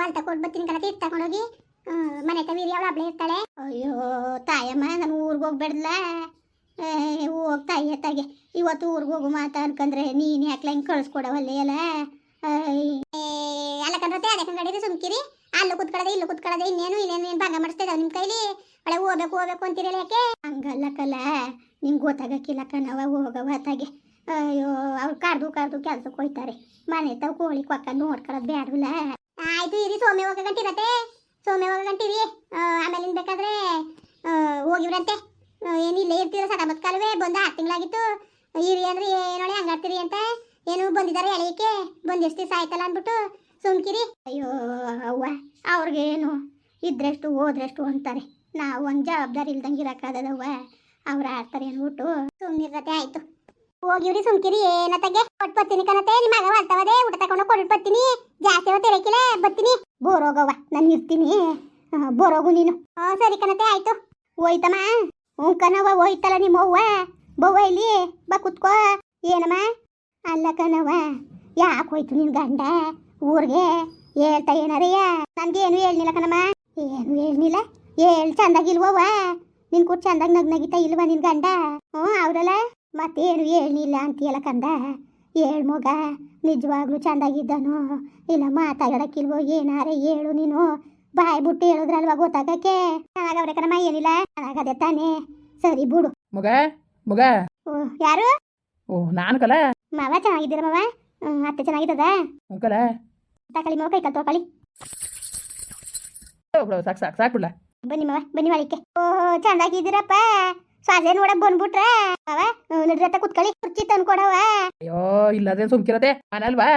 Wall ತಗೊಂಡು ಬರ್ತೀನಿ ಕಣ ತಕೊಂಡು ತಗೊಂಡೋಗಿ ಮನೆ ತವೀರಿ ಅವಳು ಹಬ್ಳೆ ಇರ್ತಾಳೆ. ಅಯ್ಯೋ, ತಾಯಮ್ಮ, ನಾನು ಊರಿಗೆ ಹೋಗ್ಬೇಡ್ಲ. ಹೋಗ್ ತಾಯಿ ತಾಗೆ ಇವತ್ತು ಊರಿಗೆ ಹೋಗು ಮಾತಾ ಅನ್ಕಂದ್ರೆ ನೀನು ಯಾಕೆ ಹಿಂಗೆ ಕಳಿಸ್ಕೊಡವಲ್ಲೇ ಅಲ್ಲ? ಅಲ್ಲ ಕಂಡ್ರತೆ ಅದೇ ಕಂಗಡಿದ್ರೆ ಸುಮ್ಕಿರಿ. ಅಲ್ಲೂ ಕುತ್ಕೊಳ್ಳದೆ ಇಲ್ಲೂ ಕುತ್ಕೊಳ್ಳದೆ ಇನ್ನೇನು ಇನ್ನೇನು, ಏನು ಭಾಗ ಮಾಡಿಸ್ತಿದ್ದಾವೆ ನಿಮ್ಮ ಕೈಲಿ? ಒಳ್ಳೆ ಹೋಗ್ಬೇಕು ಹೋಗ್ಬೇಕು ಅಂತೀರಲ್ಲ ಯಾಕೆ? ಹಂಗಲ್ಲ ನಿಮ್ಗೆ ಗೊತ್ತಾಗಕ್ಕಿಲ್ಲ ಕಣವ ಹೋಗವ ತಾಗೆ ಅಯ್ಯೋ, ಅವ್ರು ಕಾರ್ದು ಕಾರ್ದು ಕೆಲ್ಸಕ್ಕೆ ಹೋಯ್ತಾರೆ. ಮನೆ ತಾವು ಕೋಳಿ ಕೊಕ್ಕ ನೋಡ್ಕೊಳ್ಳೋದು ಬೇಡವಲ್ಲ ಆಯ್ತು ಇರಿ ಸೋಮೆ ಹೋಗ ಗಂಟಿರತ್ತೆ ಸೋಮೆ ಹೋಗ ಗಂಟಿರಿ ಆಮೇಲೆ ಬೇಕಾದ್ರೆ ಹೋಗಿವ್ರಂತೆ. ಏನಿಲ್ಲ ಇರ್ತೀರ ಸದಾ ಕಾಲುವೆ ಬಂದ ಆರು ತಿಂಗಳಾಗಿತ್ತು. ಇರಿ ಅಂದ್ರೆ ಏನೊಳೆ ಹಂಗಾಡ್ತೀರಿ ಅಂತ. ಏನು ಬಂದಿದ್ದಾರೆ ಎಳೆಯಕ್ಕೆ. ಬಂದ ಎಷ್ಟು ದಿವಸ ಆಯ್ತಲ್ಲ ಅಂದ್ಬಿಟ್ಟು ಸುಮ್ಕಿರಿ. ಅಯ್ಯೋ, ಅವ್ವ, ಅವ್ರಿಗೇನು ಇದ್ರಷ್ಟು ಹೋದ್ರೆಷ್ಟು ಅಂತಾರೆ. ನಾವು ಒಂದು ಜವಾಬ್ದಾರಿ ಇಲ್ದಂಗೆ ಇರೋಕ್ಕಾಗದವ್ವ ಅವ್ರು ಆಡ್ತಾರೆ ಅಂದ್ಬಿಟ್ಟು ಸುಮ್ಮನಿರತ್ತೆ ಆಯ್ತು. ಹೋಗಿವ್ರಿ ಸುಮ್ಕಿರಿ, ಏನ ತಗೆ ಕೊಟ್ ಬರ್ತೀನಿ ಕಣತೆ ನಿಮ್ಮ ಮಗ ಬರ್ತಾವದೆ ಊಟ ತಗೊಂಡು ಕೊಟ್ಟು ಬರ್ತೀನಿ. ಜಾಸ್ತಿ ಹೊತ್ತು ಬತ್ತಿನಿ ಬರ್ತೀನಿ. ಬೋರೋಗವ್ವ ನಾನು ಇರ್ತೀನಿ. ಬೋರೋಗು ನೀನು. ಹಾಂ, ಸರಿ ಕನತೆ ಆಯ್ತು. ಹೋಯ್ತಮ್ಮ. ಹ್ಞೂ ಕನವ್ವ ಹೋಯ್ತಲ್ಲ ನಿಮ್ಮ ಅವ್ವ. ಬವ್ವ ಇಲ್ಲಿ, ಬಾ ಕುತ್ಕೋ. ಏನಮ್ಮ? ಅಲ್ಲ ಕನವ ಯಾಕೆ ಹೋಯ್ತು ನಿನ್ ಗಂಡ? ಊರಿಗೆ ಹೇಳ್ತಾ ಏನಾರಯ್ಯ ಏನು ಹೇಳ್ನಿಲ್ಲ ಕಣಮ್ಮ. ಏನು ಹೇಳ್ನಿಲ್ಲ? ಹೇಳ್ ಚಂದಾಗಿಲ್ವವ್ವ ನಿನ್ ಕೂಡ ಚಂದಾಗಿ ನಗ್ ನಗಿತಾ ಇಲ್ವಾ ನಿನ್ ಗಂಡ? ಹ್ಞೂ, ಅವ್ರಲ್ಲ? ಮತ್ತೇನು ಹೇಳಿಲ್ಲ ಅಂತೀಯಲ್ಲ ಕಂದ? ಹೇಳ್ ಮಗ ನಿಜವಾಗ್ಲೂ ಚಂದಾಗಿದ್ದಾನೋ? ಇಲ್ಲ ಮಾತಾಡಕ್ಕಿಲ್ವೋ? ಏನಾರೆ ಹೇಳು ನೀನು? ಬಾಯ್ ಬಿಟ್ಟು ಹೇಳಿದ್ರಲ್ವಾ ಗೊತ್ತಾಗಕ್ಕೆ? ಚೆನ್ನಾಗವ್ರೆ ಕಣಮ್ಮ ಏನಿಲ್ಲ ಚೆನ್ನಾಗದೆ ತಾನೇ. ಸರಿ ಬಿಡು. ಮಗ ಮಗ. ಓ, ಯಾರು? ಓ ನಾನು ಕಲ. ಮಾವ ಚೆನ್ನಾಗಿದ್ದೀರ ಮಾವ? ಹ್ಮ್, ಅತ್ತೆ ಚೆನ್ನಾಗಿದ್ದದ? ಅಂಕಲ ತಕೊಳ್ಳಿ ಮಾವ ಕೈ ತೊಗೊಳ್ಳಿ ಸಾಕು ಸಾಕು ಸಾಕು ಬಿಡ್ಲ ಬನ್ನಿ ಮಾವ ಬನ್ನಿ ಮಾಡಿಕೆ ಓ ಚಂದಾಗಿದ್ದೀರಪ್ಪ. ಸ್ವಾಸೆ ನೋಡಕ್ ಬಂದ್ಬಿಟ್ರೆ ಅವ ನಡ್ರತ್ತ ಕುತ್ಕೊಳ್ಳಿ ಕುರ್ಚಿ ತಂದ್ಕೊಡವ ಅಯ್ಯೋ ಇಲ್ಲದೇ ಸುಮ್ಕಿರತೆ ಅನಲ್ವಾ?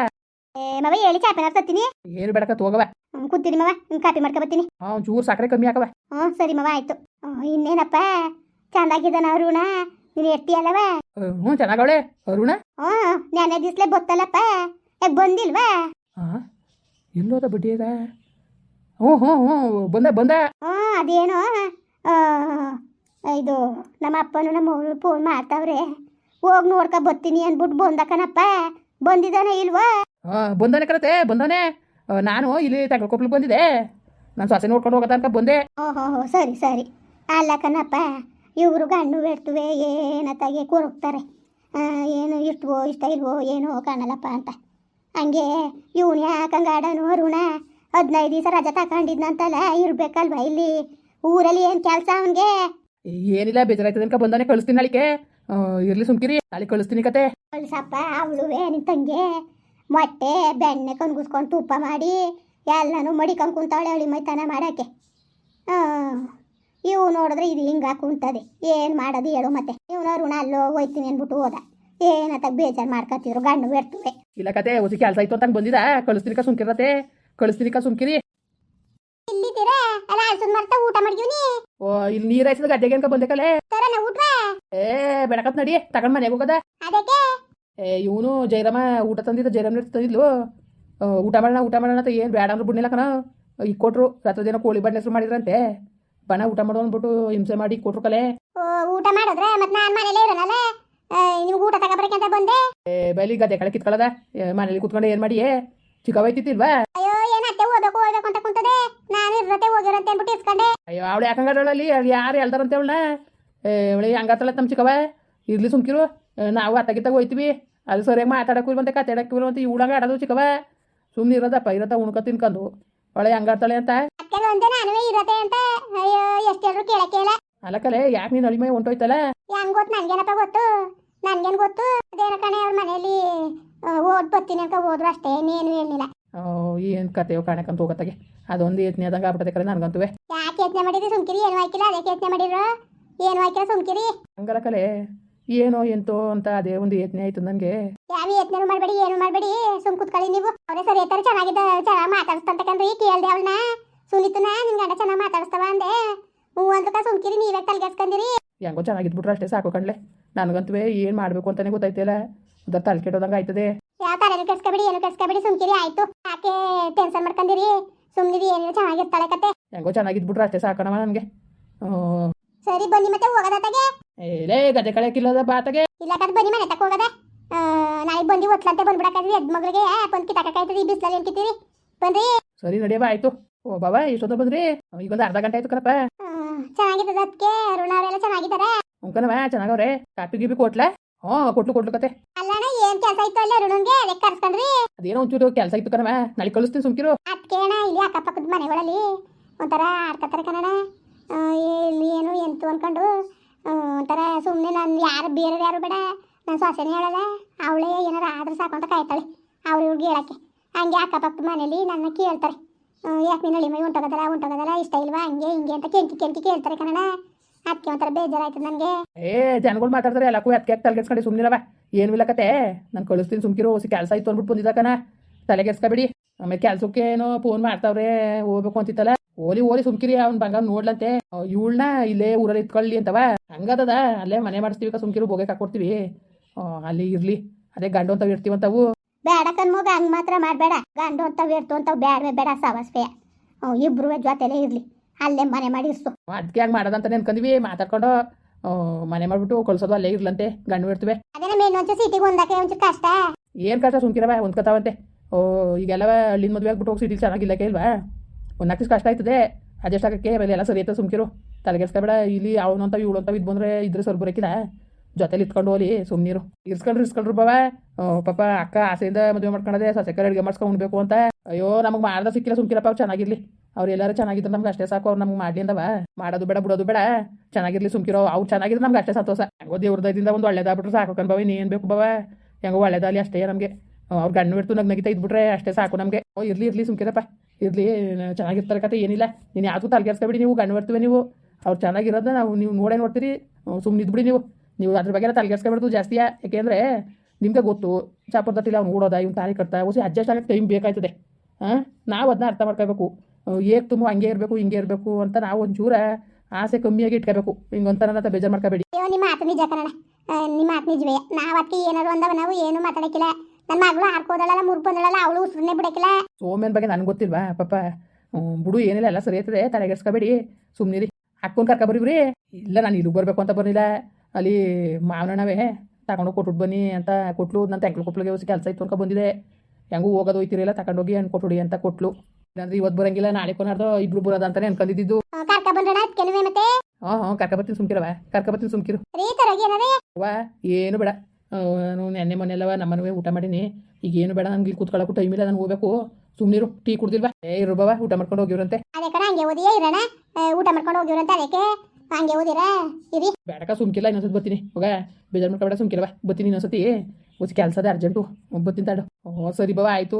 ಏ ಮವ ಹೇಳಿ ಚಾಪೆ ತತ್ತೀನಿ ಏನು ಬೇಡಕ ಹೋಗವ ಕೂತೀನಿ ಮವ ಕಾಪಿ ಮಾಡ್ಕೊ ಬರ್ತೀನಿ. ಹಾಂ ಚೂರು ಸಕ್ಕರೆ ಕಮ್ಮಿ ಹಾಕವ ಹ್ಞೂ ಸರಿ ಮವ ಆಯ್ತು. ಇನ್ನೇನಪ್ಪ? ಚಂದಾಗಿದ್ದಾನ ಅರುಣ? ನೀನು ಎರ್ತಿಯಲ್ಲವ ಹ್ಞೂ ಚೆನ್ನಾಗವಳೆ. ಅರುಣ? ಹ್ಞೂ ನೆನೆ ದಿಸ್ಲೆ ಬತ್ತಲ್ಲಪ್ಪ. ಯಾಕೆ ಬಂದಿಲ್ವಾ? ಹಾಂ ಎಲ್ಲೋದ ಬಡ್ಡಿ ಅದ? ಹ್ಞೂ ಹ್ಞೂ ಹ್ಞೂ ಬಂದ ಬಂದ. ಹ್ಞೂ ಅದೇನೋ ಇದು ನಮ್ಮ ಅಪ್ಪನು ನಮ್ಮ ಅವನು ಫೋನ್ ಮಾಡ್ತಾವ್ರೆ. ಹೋಗಿ ನೋಡ್ಕ ಬರ್ತೀನಿ ಅಂದ್ಬಿಟ್ಟು ಬಂದ ಕಣಪ್ಪ. ಬಂದಿದ್ದಾನ ಇಲ್ವಾ? ಹಾಂ ಬಂದಾನೆ ಕರತೆ ಬಂದಾನೆ. ನಾನು ಇಲ್ಲಿ ತಗೊಳ್ಕೊಪ್ಲಿ ಬಂದಿದೆ ನಾನು ಸೊಸೆ ನೋಡ್ಕೊಂಡು ಹೋಗತ್ತ ಅನ್ಕ ಬಂದೆ. ಓಹೋ ಸರಿ ಸರಿ. ಅಲ್ಲ ಕಣಪ್ಪ ಇವರು ಗಣ್ಣು ಬೆಡ್ತುವೆ ಏನತ್ತಾಗೆ ಕೂರೋಗ್ತಾರೆ. ಏನು ಇಷ್ಟವೋ ಇಷ್ಟ ಇಲ್ವೋ ಏನೋ ಕಾಣಲ್ಲಪ್ಪ ಅಂತ. ಹಂಗೆ ಇವನು ಯಾಕಂಗಾಡನು ಅರುಣ? ಹದಿನೈದು ದಿವಸ ರಜೆ ತಗೊಂಡಿದ್ನಂತಲ್ಲ ಇರ್ಬೇಕಲ್ವಾ ಇಲ್ಲಿ? ಊರಲ್ಲಿ ಏನು ಕೆಲಸ ಅವನಿಗೆ? ಏನಿಲ್ಲ ಬೇಜಾರಾಯ್ತದೆ ಅನ್ಕ ಬಂದಾನೆ ಕಳಿಸ್ತೀನಿ ನಾಳಿಕೆ ಇರ್ಲಿ ಸುಮ್ಕಿರಿ ನಾಳೆ ಕಳಿಸ್ತೀನಿ ಕತೆ. ಕಳ್ಸಪ್ಪ ಅವಳುವೆ ನಿನ್ ತಂಗೆ? ಮೊಟ್ಟೆ ಬೆಣ್ಣೆ ಕಣ್ಗುಸ್ಕೊಂಡು ತುಪ್ಪ ಮಾಡಿ ಎಲ್ಲನೂ ಮಡಿಕೊಂಡು ಕುಂತಾವಳೆ ಅವಳಿ ಮೈತನ ಮಾಡೋಕ್ಕೆ. ಇವು ನೋಡಿದ್ರೆ ಇದು ಹಿಂಗ ಕುಂತದೆ. ಏನು ಮಾಡೋದು ಹೇಳು ಮತ್ತೆ. ಇವನ ಋಣ ಅಲ್ಲೋ ಹೋಯ್ತೀನಿ ಅಂದ್ಬಿಟ್ಟು ಹೋದ. ಏನತ್ತ ಬೇಜಾರು ಮಾಡ್ಕೊತಿದ್ರು ಗಣ್ಣು ಬೆಡ್ತುವೆ ಇಲ್ಲ ಕತೆ ಹೊಸಿ ಕೆಲಸ ಆಯ್ತು ಅಂತ ಬಂದಿದ? ಕಳಿಸ್ತೀನಿ ಸುಮ್ಕಿರತೆ ಕಳಿಸ್ತೀನಿ ಸುಮ್ಕಿರಿ. ಇಲ್ಲಿದ್ದೀರಾ? ಅಲ್ಲ ಅಲ್ಸನ್ ಮರ್ತ ಊಟ ಮಾಡಿದ್ವಿ ಓ ಇಲ್ಲಿ ನೀರ್ ಹಾಯ್ಸಿದ ಗದ್ದೆಗೆ ಅನ್ಕ ಬಂದೆ ಕಲೆ. ತರನ ಏ ಬೆಳಕತ್ ನಡಿ ತಗೊಂಡ್ ಮನೆಗೆ ಹೋಗದ. ಏ ಇವನು ಜೈರಾಮ ಊಟ ತಂದಿದ್ದ ಜೈರಾಮ ತಂದಿದ್ಲು. ಊಟ ಮಾಡೋಣ ಊಟ ಮಾಡೋಣ ಅಂತ ಏನು ಬೇಡ ಅಂದ್ರೆ ಬಿಡ್ನಿಲ್ಲ ಕಣ. ಈಗ ಕೊಟ್ರು ರಾತ್ರಿ ದಿನ ಕೋಳಿ ಬಣ್ಣ ಹೆಸರು ಮಾಡಿದ್ರಂತೆ. ಬಣ ಊಟ ಮಾಡೋ ಅಂದ್ಬಿಟ್ಟು ಹಿಂಸೆ ಮಾಡಿ ಕೊಟ್ರು ಕಲೆ. ಊಟ ಮಾಡಿದ್ರೆ? ಮತ್ತೆ ನಾನು ಮನೇಲೇ ನಿಮ್ಗೆ ಊಟ ತಗೋಬರಕ್ಕೆ ಅಂತ ಬಂದೆ? ಏ ಬೈಲಿ ಗದ್ದೆ ಕಳೆ ಕಿತ್ಕೊಳ್ಳದ ಮನೇಲಿ ಕುತ್ಕೊಂಡು ಏನು ಮಾಡಿ ಚಿಕ್ಕವೈತಿತ್ತಿಲ್ವಾ ಅಯ್ಯೋ ಓದಬೇಕು ಅಂತ ಕುಂತದೆ. ನಾನು ಇರತ್ತೆ ಹೋಗಿರತ್ತೆ ಅಂದ್ಬಿಟ್ಟು ಇಸ್ಕೊಂಡೆ. ಅಯ್ಯೋ ಅವಳು ಯಾಕಂಗಡಲ್ಲಿ ಯಾರು ಹೇಳ್ದಾರಂತೆ ಅವಳ ಅವಳು ಹಂಗಾತಲ್ಲ ತಮ್ಮ ಚಿಕ್ಕವ ಇರ್ಲಿ ಸುಮ್ಕಿರು. ನಾವು ಅತ್ತಗಿತ್ತಾಗ ಹೋಯ್ತೀವಿ. ಅದು ಸರಿಯಾಗಿ ಮಾತಾಡಕ್ಕೂ ಬಂತೆ ಕತ್ತಾಡಕ್ಕೂ ಬಂತೆ ಇವಳಂಗ ಆಡೋದು ಚಿಕ್ಕವ ಸುಮ್ಮನೆ ಇರೋದಪ್ಪ ಇರತ್ತ ಉಣ್ಕ ತಿನ್ಕೊಂಡು. ಒಳ್ಳೆ ಹಂಗಾಡ್ತಾಳೆ ಅಂತ. ಇರತ್ತೆ ಅಂತ. ಅಯ್ಯೋ ಎಷ್ಟು ಹೇಳಿದ್ರು ಕೇಳಕ್ಕೆ ಇಲ್ಲ ಕಲೆ ಯಾಕೆ ನೀನು ಅಳಿಮೆ ಹೊಂಟೋಯ್ತಲ್ಲ? ಹೆಂಗ್ ಗೊತ್ತು? ನನ್ಗೇನಪ್ಪ ಗೊತ್ತು? ನನ್ಗೇನ್ ಗೊತ್ತು? ಅದೇನ ಕಣೆ ಅವ್ರ ಮನೇಲಿ ಆ, ಓದ್ ಬರ್ತೀನಿ ಅಂತ ಹೋದ್ರು ಅಷ್ಟೇ ಇನ್ನೇನು ಹೇಳಿಲ್ಲ ಏನು ಕತೆಯೋ ಕಾಣಕ್ಕಂತ ಹೋಗತ್ತಾಗೆ. ಅದೊಂದು ಯೋಚನೆ ಆದಂಗ ಆಗ್ಬಿಟ್ಟದೆ ಕರೆ ನನಗಂತುವೆ ಯಾಕೆ ಯೋಚನೆ ಮಾಡಿದ್ರಿ ಸುಮ್ಕಿರಿ ಏನು ಹಾಕಿಲ್ಲ ಅದಕ್ಕೆ ಯೋಚನೆ ಮಾಡಿದ್ರು? ಏನು ಹಾಕಿಲ್ಲ ಸುಮ್ಕಿರಿ? ಹಂಗಲ್ಲ ಕಲೆ. ಏನೋ ಎಂತೋ ಅಂತ ಅದೇ ಒಂದು ಯೋಚನೆ ಆಯ್ತು ನನಗೆ. ಯಾವ ಯೋಚನೆ ಮಾಡಬೇಡಿ ಏನು ಮಾಡಬೇಡಿ. ಸುಮ್ ಕುತ್ಕೊಳ್ಳಿ ನೀವು. ಅವರೇ ಸರಿ ಐತಾರೆ ಚೆನ್ನಾಗಿದ್ದ ಚೆನ್ನಾಗಿ ಮಾತಾಡಿಸ್ತಂತ ಕಣ್ರಿ ಕೇಳ್ದೆ ಅವಳನ್ನ. ಸುನಿತನ ನಿನ್ ಗಂಡ ಚೆನ್ನಾಗಿ ಮಾತಾಡಿಸ್ತವ ಅಂದೆ. ಹ್ಞೂ ಅಂತ ಸುಮ್ಕಿರಿ ನೀವೇ ತಲೆಗೆಸ್ಕೊಂಡಿರಿ ಹೆಂಗೋ ಚೆನ್ನಾಗಿದ್ಬಿಟ್ರೆ ಅಷ್ಟೇ ಸಾಕು ಕಣ್ಲೆ. ನನಗಂತುವೆ ಏನು ಮಾಡಬೇಕು ಅಂತಾನೆ ಗೊತ್ತಾಯ್ತಿಲ್ಲ. ಅದರ ತಲೆ ಕೆಟ್ಟೋದಂಗೆ ಆಯ್ತದೆ. ಯಾವ ತಲೆನೂ ಕೆಡ್ಸ್ಕೊಬಿಡಿ ಏನು ಕೆಡ್ಸ್ಕೊಬಿಡಿ ಸುಮ್ಕಿರಿ ಆಯ್ತು. ಯಾಕೆ ಟೆನ್ಷನ್ ಮಾಡ್ಕೊಂಡಿರಿ ಸುಮ್ನಿರಿ ಏನಿಲ್ಲ ಚೆನ್ನಾಗಿರ್ತಾಳೆ ಕತೆ. ಹೆಂಗೋ ಚೆನ್ನಾಗಿದ್ಬಿಟ್ರೆ ಅಷ್ಟೇ ಸಾಕಣವ ನನಗೆ ಸರಿ ಬನ್ನಿ ಮತ್ತೆ ಹೋಗೋದತ್ತಾಗೆ ಏಲೇ ಗದೆ ಕಳೆಕಿಲ್ಲದ ಬಾತಗೆ ಇಲ್ಲ ಕದ್ ಬನ್ನಿ ಮನೆ ತಕ ಹೋಗದೆ. ನಾಳೆ ಬಂದಿ ಒತ್ಲಂತೆ ಬಂದ್ಬಿಡಕ್ಕಾದ್ರಿ ಎದ್ ಮಗಳಿಗೆ. ಬಂದ್ ಈ ಬಿಸ್ಲಲ್ಲಿ ಏನ್ ಕಿತ್ತೀರಿ ಬನ್ರಿ. ಸರಿ ನಡಿಯವ ಆಯ್ತು. ಓ ಬಾಬಾ ಇಷ್ಟೊತ್ತ ಬಂದ್ರಿ? ಈಗೊಂದು ಅರ್ಧ ಗಂಟೆ ಆಯ್ತು ಕಣಪ್ಪ. ಚೆನ್ನಾಗಿದ್ದದ ಅದಕ್ಕೆ ಅರುಣ ಅವರೆಲ್ಲ ಚೆನ್ನಾಗಿದ್ದಾರೆ ಉಂಕನವ ಚೆನ್ನಾಗವ್ರೆ. ಕಾಪಿ ಗೀಪಿ ಕೊಟ್ಲ? ಹ್ಞೂ ಕೊಟ್ಲು ಕೊಟ್ಲು ಕತೆ. ಅಲ್ಲಣ್ಣ ಏನ್ ಕೆಲಸ ಇತ್ತು ಅಲ್ಲಿ ಅರುಣನ್ಗೆ? ಅದಕ್ಕೆ ಕರ್ಸ್ಕೊಂಡ್ರಿ ಅದೇನೋ ಒಂಚೂರು ಕೆಲಸ ಇತ್ತು ಕಣವ ನಾಳೆ ಕಳಿಸ್ತೀನಿ ಸುಮ್ಕಿರು. ಅದಕ್ಕೆ ಅಣ್ಣ ಇಲ್ಲಿ ಅಕ್ಕಪಕ್ಕದ ಮನೆಗಳಲ್ಲಿ ಒಂಥರ ಆಡ್ಕತ್ತಾರೆ ಕಣಣ ಇಲ್ಲಿ ಏನು ಎಂತು ಅನ್ಕೊಂಡು ಒಂಥರ ಸುಮ್ಮನೆ ನಾನು ಯಾರು ಬೇರೆ ಯಾರು ಬೇಡ. ನಾನು ಸೊಸೆನೇ ಹೇಳಲ್ಲ. ಅವಳೇ ಏನಾರು ಆದ್ರೆ ಸಾಕು ಅಂತ ಕಾಯ್ತಾಳೆ ಅವಳು ಇವ್ರಿಗೆ ಹೇಳಕ್ಕೆ. ಹಂಗೆ ಅಕ್ಕಪಕ್ಕದ ಮನೇಲಿ ನನ್ನ ಕೇಳ್ತಾರೆ. ಯಾಕೆ ನೀನು ಅಳಿಮೈ ಉಂಟೋಗೋದಲ್ಲ ಉಂಟೋಗೋದಲ್ಲ ಇಷ್ಟ ಇಲ್ವಾ ಹಂಗೆ ಹಿಂಗೆ ಅಂತ ಕೆಂಕಿ ಕೆಂಕಿ ಕೇಳ್ತಾರೆ ಕನ್ನಡ ಅದಕ್ಕೆ ಒಂಥರ ಬೇಜಾರಾಯ್ತು ನನಗೆ. ಏ ಜನಗಳು ಮಾತಾಡ್ತಾರೆ ಎಲ್ಲಕ್ಕೂ ಅದಕ್ಕೆ ತಲೆಗೆಡ್ಸ್ಕೊಂಡು ಸುಮ್ಮನಿರವ ಏನು ಇಲ್ಲ ಕತೆ. ನಾನು ಕಳಿಸ್ತೀನಿ ಸುಮ್ಕಿರೋ ಹೊಸ ಕೆಲಸ ಇತ್ತು ಅಂದ್ಬಿಟ್ಟು ಬಂದಿದ್ದಕನ ತಲೆಗೆಡ್ಸ್ಕೊಬೇಡಿ ಆಮೇಲೆ ಕೆಲ್ಸಕ್ಕೆ ಏನೋ ಫೋನ್ ಮಾಡ್ತಾವ್ರೆ ಹೋಗ್ಬೇಕು ಅಂತಿತ್ತಲ್ಲ. ಓಲಿ ಓಲಿ ಸುಮ್ಕಿರಿ ಅವ್ನ ಬಂಗ ನೋಡ್ಲಂತೆ. ಇವಳನ್ನ ಇಲ್ಲೇ ಊರಲ್ಲಿ ಇತ್ಕೊಳ್ಳಿ ಅಂತವ. ಹಂಗದದ ಅಲ್ಲೇ ಮನೆ ಮಾಡಿಸ್ತೀವಿ ಸುಮ್ಕಿರು ಬೋಗೆ ಹಾಕೊಡ್ತೀವಿ. ಅಲ್ಲಿ ಇರ್ಲಿ. ಅದೇ ಗಂಡು ಅಂತ ಇರ್ತೀವಂತವು ಬೇಡ ಕಣ್ಮಗ ಹಂಗ್ ಮಾತ್ರ ಮಾಡಬೇಡ. ಗಂಡು ಅಂತ ಇರ್ತು ಅಂತ ಬೇಡವೇ ಬೇಡ ಸಾವಸ್ವೇ. ಇಬ್ರು ಜೊತೆಲೇ ಇರಲಿ. ಅಲ್ಲೇ ಮನೆ ಮಾಡಿ ಇರ್ಸು. ಅದಕ್ಕೆ ಹಂಗೆ ಮಾಡೋದಂತ ನೆನ್ಕೊಂಡ್ವಿ ಮಾತಾಡ್ಕೊಂಡು ಆ, ಮನೆ ಮಾಡ್ಬಿಟ್ಟು ಕಳ್ಸೋದು ಅಲ್ಲೇ ಇರ್ಲಂತೆ ಗಂಡು ಬಿಡ್ತವೆ ಅದೇನ ಮೇನ್ ಒಂಚೂರು ಸಿಟಿಗೆ ಒಂದಕ್ಕೆ ಒಂಚೂರು ಕಷ್ಟ. ಏನು ಕಷ್ಟ ಸುಮ್ಕಿರವ ಹೊಂದ್ಕೊತಾವಂತೆ. ಓ ಈಗೆಲ್ಲ ಹಳ್ಳಿನ ಮದುವೆ ಆಗ್ಬಿಟ್ಟು ಹೋಗಿ ಸಿಟಿ ಚೆನ್ನಾಗಿಲ್ಲ ಕೇಳ್ವಾ ಒಂದ್ ನಾಲ್ಕು ಕಷ್ಟ ಆಯ್ತದೆ. ಅಡ್ಜಸ್ಟ್ ಆಗಕ್ಕೆ ಆಮೇಲೆ ಎಲ್ಲ ಸರಿ ಐತೆ ಸುಮ್ಕಿರು. ತಲೆಗೆಡ್ಸ್ಕೊಬೇಡ ಇಲ್ಲಿ ಅವನು ಅಂತ ಇವಳು ಅಂತ ಇದು ಬಂದರೆ ಇದ್ರೆ ಸ್ವಲ್ಪ ಬರೋಕಿಲ್ಲ ಜೊತೆಲಿ ಇತ್ಕೊಂಡು ಹೋಲಿ ಸುಮ್ನೀರು. ಇರ್ಸ್ಕೊಂಡ್ರು ಬಾವ. ಆ, ಪಾಪ ಅಕ್ಕ ಆಸೆಯಿಂದ ಮದುವೆ ಮಾಡ್ಕೊಂಡದೆ ಸೊಸೆಕರ ಅಡುಗೆ ಮಾಡ್ಸ್ಕೊಂಡು ಉಣ್ಬೇಕು ಅಂತ. ಅಯ್ಯೋ ನಮಗೆ ಮಾಡ್ದ ಸಿಕ್ಕಿಲ್ಲ ಸುಮ್ಕಿರಪ್ಪ ಅವ್ರು ಚೆನ್ನಾಗಿರ್ಲಿ. ಅವ್ರು ಎಲ್ಲರೂ ಚೆನ್ನಾಗಿದ್ರು ನಮ್ಗೆ ಅಷ್ಟೇ ಸಾಕು ಅವ್ರು ನಮ್ಗೆ ಮಾಡ್ಲಿಂದವ ಮಾಡೋದು ಬೇಡ ಬಿಡೋದು ಬೇಡ. ಚೆನ್ನಾಗಿರ್ಲಿ ಸುಮ್ಕಿರೋ. ಅವ್ರು ಚೆನ್ನಾಗಿದ್ರೆ ನಮ್ಗೆ ಅಷ್ಟೇ ಸಂತೋಷ. ಹೆಂಗೋ ದೇವ್ರದಿಂದ ಒಂದು ಒಳ್ಳೇದಾಗ್ಬಿಟ್ರೆ ಸಾಕು ಕಣ್ ಬಾವಿ ಏನು ಬೇಕು ಬಾವ. ಹೆಂಗೋ ಒಳ್ಳೇದಾಗಲಿ ಅಷ್ಟೇ ನಮಗೆ. ಅವ್ರ ಗಂಡು ಬಿಡ್ತು ನಗ್ ನಗಿತಾ ಇದ್ಬಿಟ್ರೆ ಅಷ್ಟೇ ಸಾಕು ನಮಗೆ. ಓ ಇರ್ಲಿ ಇರ್ಲಿ ಸುಮ್ಕಿರಪ್ಪ. ಇರ್ಲಿ ಚೆನ್ನಾಗಿರ್ತಾರೆ ಕತೆ ಏನಿಲ್ಲ. ನೀನು ಯಾವುದು ತಲೆಗೆರ್ಸ್ಕೊಬಿಡಿ ನೀವು ಗಂಡು ಬಿಡ್ತೀವಿ ನೀವು. ಅವ್ರು ಚೆನ್ನಾಗಿರೋದನ್ನ ನಾವು ನೀವು ನೋಡೇ ನೋಡ್ತೀರಿ. ಸುಮ್ಮನೆ ಇದ್ಬಿಡಿ ನೀವು. ನೀವು ಅದ್ರ ಬಗ್ಗೆ ತಲೆಗೆಡ್ಸ್ಕೊಬಾರ್ದು ಜಾಸ್ತಿ ಯಾಕೆಂದರೆ ನಿಮ್ಗೆ ಗೊತ್ತು ಚಾಪರ್ ತಟ್ಟಿಲ್ಲ ಅವ್ನು ಓಡೋದ ಇವ್ನು ತಾರಿ ಕಟ್ತಾ ಹೊಸಿ ಅಡ್ಜಸ್ಟ್ ಆಗಕ್ಕೆ ಟೈಮ್ ಬೇಕಾಯ್ತದೆ. ಹಾಂ ನಾವು ಅದನ್ನ ಅರ್ಥ ಮಾಡ್ಕೋಬೇಕು. ಏಕ್ ತುಂಬ ಹಂಗೆ ಇರಬೇಕು ಹಿಂಗೆ ಇರಬೇಕು ಅಂತ ನಾವು ಒಂಚೂರ ಆಸೆ ಕಮ್ಮಿಯಾಗಿ ಇಟ್ಕೋಬೇಕು. ಹಿಂಗಂತ ಬೇಜಾರು ಮಾಡ್ಕೋಬೇಡಿ. ಅಯ್ಯೋ ನಿಮ್ಮ ಮಾತು ನಿಜ ಕನ್ನಡ. ನಿಮ್ಮ ಮಾತು ನಿಜವೇ ನಾವು ಅದಕ್ಕೆ ಏನಾದ್ರು ಅಂದವ ನಾವು ಏನು ಮಾತಾಡಕ್ಕಿಲ್ಲ. ನನ್ನ ಮಗಳು ಹಾಕೋದಲ್ಲ ಮುರ್ಗ್ ಬಂದಳಲ್ಲ ಅವಳು ಉಸ್ರನ್ನೇ ಬಿಡಕ್ಕಿಲ್ಲ. ಸೋಮ್ಯನ ಬಗ್ಗೆ ನನಗೆ ಗೊತ್ತಿಲ್ವಾ? ಪಾಪ ಬುಡು ಏನಿಲ್ಲ ಎಲ್ಲ ಸರಿ ಆಯ್ತದೆ ತಲೆಗೆಡ್ಸ್ಕೋಬೇಡಿ ಸುಮ್ಮನಿರಿ ಹಾಕ್ಕೊಂಡು ಕರ್ಕೊಬರಿವ್ರಿ ಇಲ್ಲ ನಾನು ಇಲ್ಲಿಗೆ ಬರಬೇಕು ಅಂತ ಬರಲಿಲ್ಲ. ಅಲ್ಲಿ ಮಾವನಣ್ಣವೇ ತಗೊಂಡೋಗಿ ಕೊಟ್ಬಿಟ್ಟು ಬನ್ನಿ ಅಂತ ಕೊಟ್ಲು. ನನ್ನ ತೆಂಕ್ಳು ಕೊಪ್ಪಳಿಗೆ ಹೊಸ ಕೆಲಸ ಇತ್ತು ಅನ್ಕೊ ಬಂದಿದೆ. ಹೆಂಗೂ ಹೋಗೋದು ಹೋಯ್ತಿರಲಿಲ್ಲ ತಗೊಂಡೋಗಿ ಹಣ್ಣು ಕೊಟ್ಬಿಡಿ ಅಂತ ಕೊಟ್ಲು. ಇಲ್ಲಾಂದ್ರೆ ಇವತ್ತು ಬರಂಗಿಲ್ಲ ನಾಳೆ ಕೊನಾರ್ದು ಇಬ್ರು ಬರೋದು ಅಂತಾನೆ ಅನ್ಕೊಂಡಿದ್ದು ಕರ್ಕ ಹಾಂ ಹಾಂ ಕರ್ಕೊಬತ್ತೀನಿ ಸುಮ್ಕಿರವ ಕರ್ಕೊಬತ್ತೀನಿ ಸುಮ್ಕಿರು. ರೀ ತರೋಗಿ ಏನಾರೇ ಅವ್ವ ಏನು ಬೇಡ. ನೆನ್ನೆ ಮೊನ್ನೆಲ್ಲವ ನಮ್ಮನವೇ ಊಟ ಮಾಡೀನಿ. ಈಗ ಏನು ಬೇಡ ನಂಗೆ ಇಲ್ಲಿ ಕೂತ್ಕೊಳ್ಳೋಕ್ಕೂ ಟೈಮ್ ಇಲ್ಲ ನಾನು ಹೋಗ್ಬೇಕು. ಸುಮ್ನಿರು ಟೀ ಕುಡ್ದಿಲ್ವಾ? ಏ ಇರು ಬಾವ ಊಟ ಮಾಡ್ಕೊಂಡು ಹೋಗಿವ್ರಂತೆ. ಹಂಗೆ ಊಟ ಮಾಡ್ಕೊಂಡು ಹೋಗಿವ್ರಂತೆ ಅದಕ್ಕೆ. ಹಂಗೆ ಓದಿರ? ಇರಿ. ಬೇಡಕ ಸುಮ್ಕಿಲ್ಲ ಇನ್ನೊಂದ್ಸತಿ ಬರ್ತೀನಿ. ಹೋಗ ಬೇಜಾರು ಮಾಡ್ಕೊಬೇಡ ಬಾ. ಬರ್ತೀನಿ ಇನ್ನೊಂದ್ಸತಿ. ಒಂದು ಕೆಲಸ ಅದ ಅರ್ಜೆಂಟು ಬರ್ತೀನಿ ತಾಡು. ಹ್ಞೂ ಸರಿ ಬಾವ ಆಯಿತು.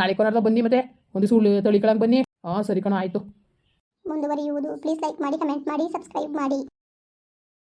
ನಾಳೆ ಕೊನಾರ್ದ ಬನ್ನಿ ಮತ್ತೆ. ಒಂದು ಸುಳ್ಳು ತೊಳಿಕೊಳಂಗೆ ಬನ್ನಿ. ಹಾಂ ಸರಿ ಕಣ ಆಯಿತು. ಮುಂದುವರಿಯುವುದು. ಪ್ಲೀಸ್ ಲೈಕ್ ಮಾಡಿ ಕಮೆಂಟ್ ಮಾಡಿ ಸಬ್ಸ್ಕ್ರೈಬ್ ಮಾಡಿ.